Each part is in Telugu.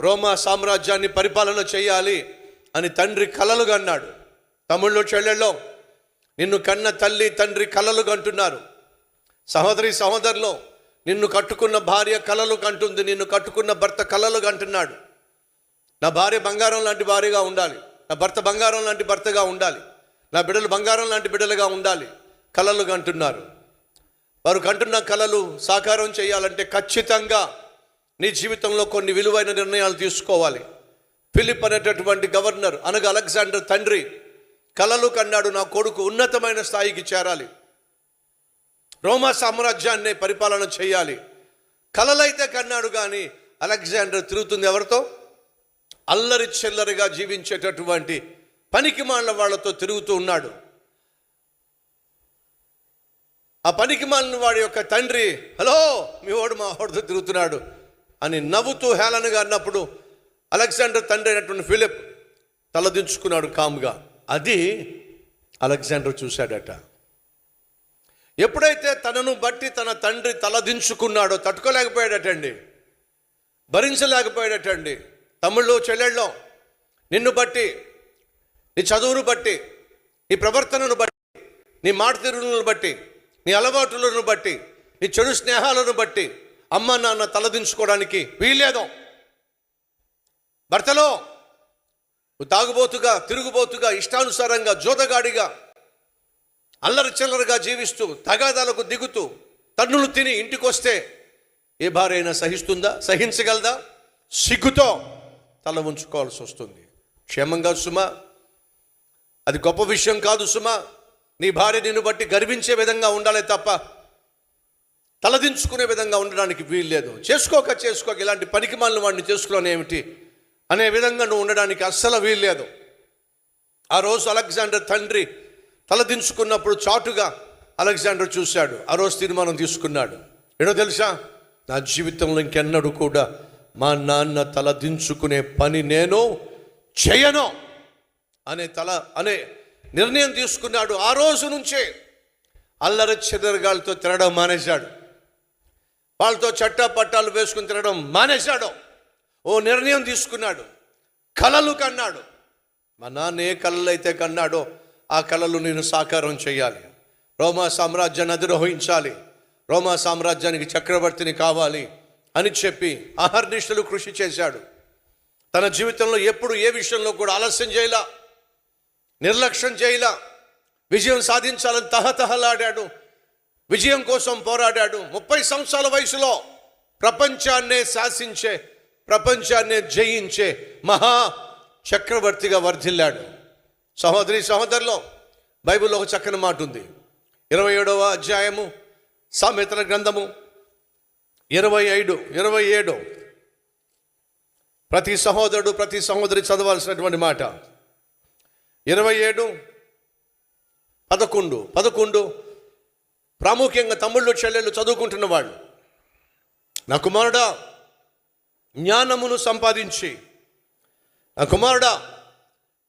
రోమా సామ్రాజ్యాన్ని పరిపాలన చేయాలి అని తండ్రి కలలుగా అన్నాడు. తమ్ముళ్ళు చెల్లెళ్ళో నిన్ను కన్న తల్లి తండ్రి కలలుగంటున్నారు సహోదరి సహోదరులో నిన్ను కట్టుకున్న భార్య కలలు కంటుంది నిన్ను కట్టుకున్న భర్త కలలు కంటున్నాడు నా భార్య బంగారం లాంటి భార్యగా ఉండాలి. నా భర్త బంగారం లాంటి భర్తగా ఉండాలి. నా బిడ్డలు బంగారం లాంటి బిడ్డలుగా ఉండాలి. కలలు కంటున్నారు వారు కంటున్న కలలు సాకారం చేయాలంటే ఖచ్చితంగా నీ జీవితంలో కొన్ని విలువైన నిర్ణయాలు తీసుకోవాలి. ఫిలిప్ అనేటటువంటి గవర్నర్ అనగా అలెగ్జాండర్ తండ్రి కలలు కన్నాడు నా కొడుకు ఉన్నతమైన స్థాయికి చేరాలి. రోమా సామ్రాజ్యాన్ని పరిపాలన చేయాలి. కలలైతే కన్నాడు కానీ అలెగ్జాండర్ తిరుగుతుంది ఎవరితో? అల్లరి చిల్లరిగా జీవించేటటువంటి పనికి మాలిన వాళ్ళతో తిరుగుతూ ఉన్నాడు. ఆ పనికి మాలిన వాడి యొక్క తండ్రి హలో మీ వాడు మా ఓడితో తిరుగుతున్నాడు. అని నవ్వుతూ హేళనగా అన్నప్పుడు అలెగ్జాండర్ తండ్రి అయినటువంటి ఫిలిప్ తలదించుకున్నాడు కామ్గా. అది అలెగ్జాండర్ చూశాడట. ఎప్పుడైతే తనను బట్టి తన తండ్రి తలదించుకున్నాడో తట్టుకోలేకపోయాడటండి. భరించలేకపోయాడటండి. తమ్ముళ్ళు చెల్లెళ్ళో నిన్ను బట్టి నీ చదువును బట్టి నీ ప్రవర్తనను బట్టి నీ మాట తీరులను బట్టి నీ అలవాటులను బట్టి నీ చెడు స్నేహాలను బట్టి అమ్మ నాన్న తలదించుకోవడానికి వీల్లేదు. భర్తలో నువ్వు తాగుబోతుగా తిరుగుబోతుగా ఇష్టానుసారంగా జోదగాడిగా అల్లరి చిల్లరగా జీవిస్తూ తగాదాలకు దిగుతూ తన్నులు తిని ఇంటికి వస్తే ఏ భార్య అయినా సహిస్తుందా సహించగలదా? సిగ్గుతో తల ఉంచుకోవాల్సి వస్తుంది. క్షేమంగా సుమా. అది గొప్ప విషయం కాదు సుమా. నీ భార్య నిన్ను బట్టి గర్వించే విధంగా ఉండాలి తప్ప తలదించుకునే విధంగా ఉండడానికి వీల్లేదు. చేసుకోక చేసుకోక ఇలాంటి పనికి వాడిని చేసుకోవడం ఏమిటి? అనే విధంగా నువ్వు ఉండడానికి అస్సలు వీల్లేదు. ఆ రోజు అలెగ్జాండర్ తండ్రి తలదించుకున్నప్పుడు చాటుగా అలెగ్జాండర్ చూశాడు. ఆ రోజు తీర్మానం తీసుకున్నాడు. ఏడో తెలుసా? నా జీవితంలో ఇంకెన్నడూ కూడా మా నాన్న తలదించుకునే పని నేను చేయను అనే తల అనే నిర్ణయం తీసుకున్నాడు. ఆ రోజు నుంచే అల్లరి చెదరగాలతో తినడం మానేశాడు. వాళ్ళతో చట్టా పట్టాలు వేసుకుని తినడం మానేశాడు. ఓ నిర్ణయం తీసుకున్నాడు. కళలు కన్నాడు. మా నాన్న ఏ కళలు అయితే కన్నాడో ఆ కళలు నేను సాకారం చేయాలి రోమా సామ్రాజ్యాన్ని అధిరోహించాలి. రోమా సామ్రాజ్యానికి చక్రవర్తిని కావాలి అని చెప్పి అహర్నిశలు కృషి చేశాడు. తన జీవితంలో ఎప్పుడు ఏ విషయంలో కూడా ఆలస్యం చేయలా నిర్లక్ష్యం చేయలా విజయం సాధించాలని తహతహలాడాడు. విజయం కోసం పోరాడాడు. ముప్పై సంవత్సరాల వయసులో ప్రపంచాన్నే శాసించే ప్రపంచాన్నే జయించే మహా చక్రవర్తిగా వర్ధిల్లాడు. సహోదరి సహోదరులో బైబిల్లో ఒక చక్కని మాట ఉంది. ఇరవై ఏడవ అధ్యాయము సామెతల గ్రంథము ఇరవై ఐదు ఇరవై ఏడు. ప్రతి సహోదరుడు ప్రతి సహోదరి చదవాల్సినటువంటి మాట. ఇరవై ఏడు పదకొండు పదకొండు ప్రాముఖ్యంగా తమ్ముళ్ళు చెల్లెళ్ళు చదువుకుంటున్న వాళ్ళు. నా కుమారుడా జ్ఞానమును సంపాదించి. నా కుమారుడా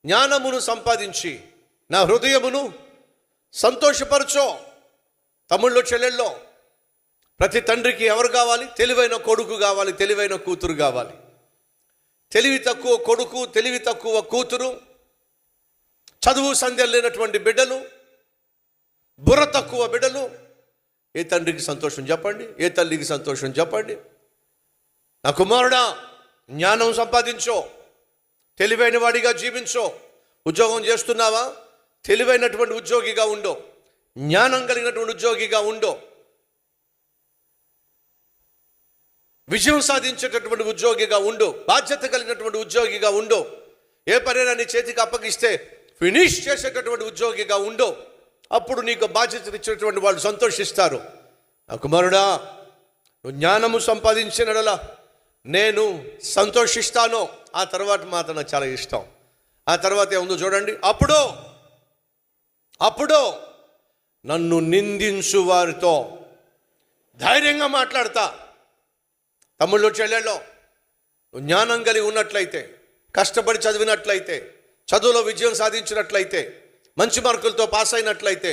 జ్ఞానమును సంపాదించి. నా హృదయమును సంతోషపరచో. తమ్ముళ్ళు చెల్లెల్లో ప్రతి తండ్రికి ఎవరు కావాలి? తెలివైన కొడుకు కావాలి తెలివైన కూతురు కావాలి. తెలివి తక్కువ కొడుకు తెలివి తక్కువ కూతురు చదువు సంధ్య లేనటువంటి బిడ్డలు బుర్ర తక్కువ బిడ్డలు ఏ తండ్రికి సంతోషం చెప్పండి ఏ తల్లికి సంతోషం చెప్పండి. నా కుమారుడా జ్ఞానం సంపాదించో తెలివైన వాడిగా జీవించో. ఉద్యోగం చేస్తున్నావా? తెలివైనటువంటి ఉద్యోగిగా ఉండో. జ్ఞానం కలిగినటువంటి ఉద్యోగిగా ఉండో. విజయం సాధించేటటువంటి ఉద్యోగిగా ఉండు. బాధ్యత కలిగినటువంటి ఉద్యోగిగా ఉండు. ఏ పనైనా చేతికి అప్పగిస్తే ఫినిష్ చేసేటటువంటి ఉద్యోగిగా ఉండు. అప్పుడు నీకు బాధ్యత ఇచ్చినటువంటి వాళ్ళు సంతోషిస్తారు. కుమారుడా నువ్వు జ్ఞానము సంపాదించినడలా నేను సంతోషిస్తాను. ఆ తర్వాత మాట నాకు చాలా ఇష్టం. ఆ తర్వాత ఏముందో చూడండి. అప్పుడు అప్పుడు నన్ను నిందించు వారితో ధైర్యంగా మాట్లాడతా. తమ్ముళ్ళు చెల్లెళ్ళో జ్ఞానం కలిగి ఉన్నట్లయితే కష్టపడి చదివినట్లయితే చదువులో విజయం సాధించినట్లయితే మంచి మార్కులతో పాస్ అయినట్లయితే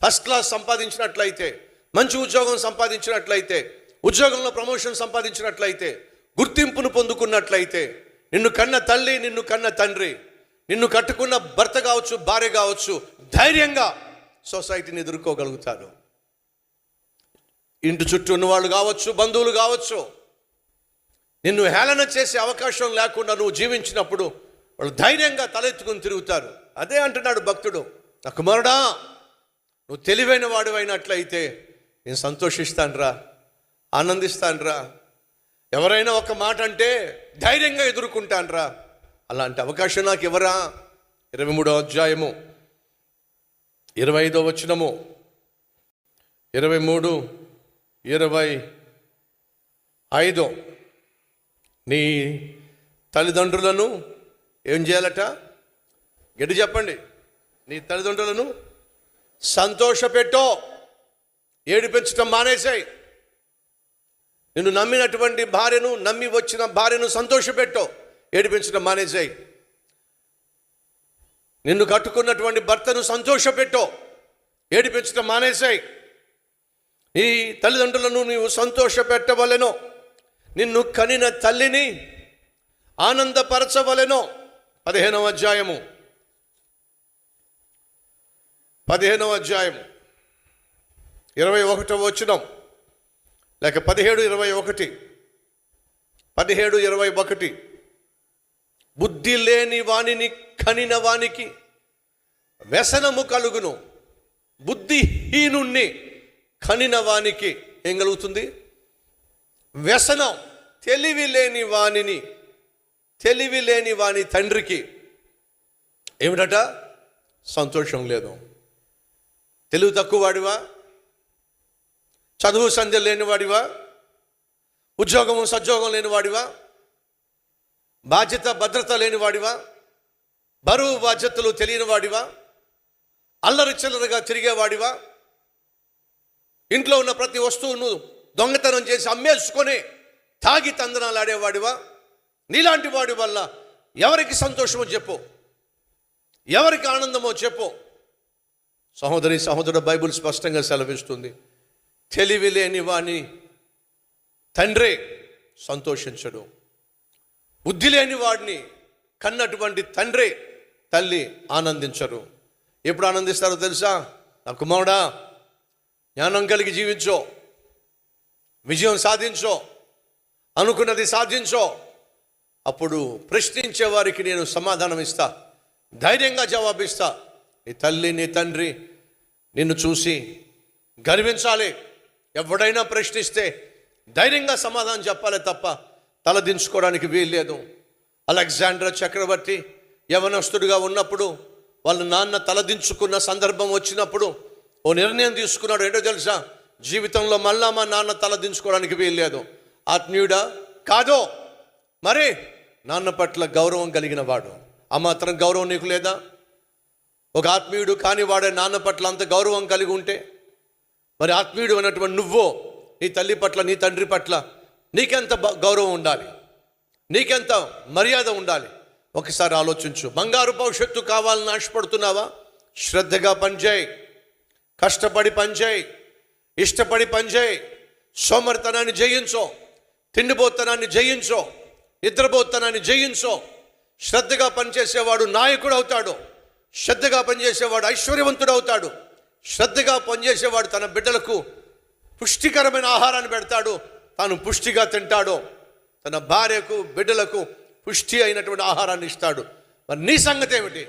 ఫస్ట్ క్లాస్ సంపాదించినట్లయితే మంచి ఉద్యోగం సంపాదించినట్లయితే ఉద్యోగంలో ప్రమోషన్ సంపాదించినట్లయితే గుర్తింపును పొందుకున్నట్లయితే నిన్ను కన్న తల్లి నిన్ను కన్న తండ్రి నిన్ను కట్టుకున్న భర్త కావచ్చు భార్య కావచ్చు ధైర్యంగా సొసైటీని ఎదుర్కోగలుగుతారు. ఇంటి చుట్టూ ఉన్నవాళ్ళు కావచ్చు బంధువులు కావచ్చు నిన్ను హేళన చేసే అవకాశం లేకుండా నువ్వు జీవించినప్పుడు వాళ్ళు ధైర్యంగా తలెత్తుకుని తిరుగుతారు. అదే అంటున్నాడు భక్తుడు. నా కుమారుడా నువ్వు తెలివైన వాడు అయినట్లయితే నేను సంతోషిస్తానురా ఆనందిస్తానురా. ఎవరైనా ఒక మాట అంటే ధైర్యంగా ఎదుర్కొంటానురా. అలాంటి అవకాశం నాకు ఎవరా? ఇరవై మూడో అధ్యాయము ఇరవై ఐదో వచ్చినము ఇరవై మూడు ఇరవై ఐదు. నీ తల్లిదండ్రులను ఏం చేయాలట? గట్టి చెప్పండి. నీ తల్లిదండ్రులను సంతోషపెట్టో. ఏడిపించటం మానేసాయి నిన్ను నమ్మినటువంటి భార్యను నమ్మి వచ్చిన భార్యను సంతోషపెట్టో. ఏడిపించడం మానేసాయి నిన్ను కట్టుకున్నటువంటి భర్తను సంతోషపెట్టో. ఏడిపించడం మానేసాయి ఈ తల్లిదండ్రులను నీవు సంతోషపెట్టవలెనో. నిన్ను కనిన తల్లిని ఆనందపరచవలెనో. పదిహేనవ అధ్యాయము. పదిహేనవ అధ్యాయం ఇరవై ఒకటవ వచనం. లేక పదిహేడు ఇరవై ఒకటి. పదిహేడు ఇరవై ఒకటి. బుద్ధి లేని వానిని కనిన వానికి వ్యసనము కలుగును. బుద్ధిహీనుణ్ణి కనిన వానికి ఏం కలుగుతుంది? వ్యసనం. తెలివి లేని వానిని తెలివి లేని వాని తండ్రికి ఏమిటట? సంతోషం లేదు. తెలివి తక్కువ వాడివా చదువు సంధ్య లేనివాడివా? ఉద్యోగము సద్యోగం లేనివాడివా? బాధ్యత భద్రత లేనివాడివా? బరువు బాధ్యతలు తెలియనివాడివా? అల్లరి చిల్లరగా తిరిగేవాడివా? ఇంట్లో ఉన్న ప్రతి వస్తువును దొంగతనం చేసి అమ్మేసుకొని తాగి తందనాలు ఆడేవాడివా నీలాంటి వాడి వల్ల ఎవరికి సంతోషమో చెప్పు. ఎవరికి ఆనందమో చెప్పు. సహోదరి సహోదరు బైబిల్ స్పష్టంగా సెలవిస్తుంది. తెలివి లేని వాని తండ్రి సంతోషించడు. బుద్ధి లేని వాడిని కన్నటువంటి తండ్రి తల్లి ఆనందించరు. ఎప్పుడు ఆనందిస్తారో తెలుసా? నా కుమారుడా జ్ఞానం కలిగి జీవించో విజయం సాధించో అనుకున్నది సాధించో అప్పుడు ప్రశ్నించే వారికి నేను సమాధానం ఇస్తా ధైర్యంగా జవాబిస్తా నీ తల్లి నీ తండ్రి నిన్ను చూసి గర్వించాలి. ఎవడైనా ప్రశ్నిస్తే ధైర్యంగా సమాధానం చెప్పాలి తప్ప తలదించుకోవడానికి వీల్లేదు. అలెగ్జాండర్ చక్రవర్తి యవనస్తుడిగా ఉన్నప్పుడు వాళ్ళ నాన్న తలదించుకున్న సందర్భం వచ్చినప్పుడు ఓ నిర్ణయం తీసుకున్నాడు. ఏంటో తెలుసా? జీవితంలో మళ్ళా మా నాన్న తలదించుకోవడానికి వీల్లేదు. ఆత్మీయుడా? కాదో? మరి నాన్న పట్ల గౌరవం కలిగిన వాడు. ఆ మాత్రం గౌరవం నీకు లేదా? ఒక ఆత్మీయుడు కాని వాడే నాన్న పట్ల అంత గౌరవం కలిగి ఉంటే మరి ఆత్మీయుడు అన్నటువంటి నువ్వో నీ తల్లి పట్ల నీ తండ్రి పట్ల నీకెంత గౌరవం ఉండాలి? నీకెంత మర్యాద ఉండాలి? ఒకసారి ఆలోచించు. బంగారు భవిష్యత్తు కావాలని ఆశపడుతున్నావా? శ్రద్ధగా పనిచేయి. కష్టపడి పనిచేయి. ఇష్టపడి పనిచేయి. సోమరితనాన్ని జయించో. తిండిపోతనాన్ని జయించో. నిద్రపోతనాన్ని జయించో. శ్రద్ధగా పనిచేసేవాడు నాయకుడు అవుతాడు. శ్రద్ధగా పనిచేసేవాడు ఐశ్వర్యవంతుడు అవుతాడు శ్రద్ధగా పనిచేసేవాడు తన బిడ్డలకు పుష్టికరమైన ఆహారాన్ని పెడతాడు. తాను పుష్టిగా తింటాడు తన భార్యకు బిడ్డలకు పుష్టి అయినటువంటి ఆహారాన్ని ఇస్తాడు. మరి నీ సంగతి ఏమిటి?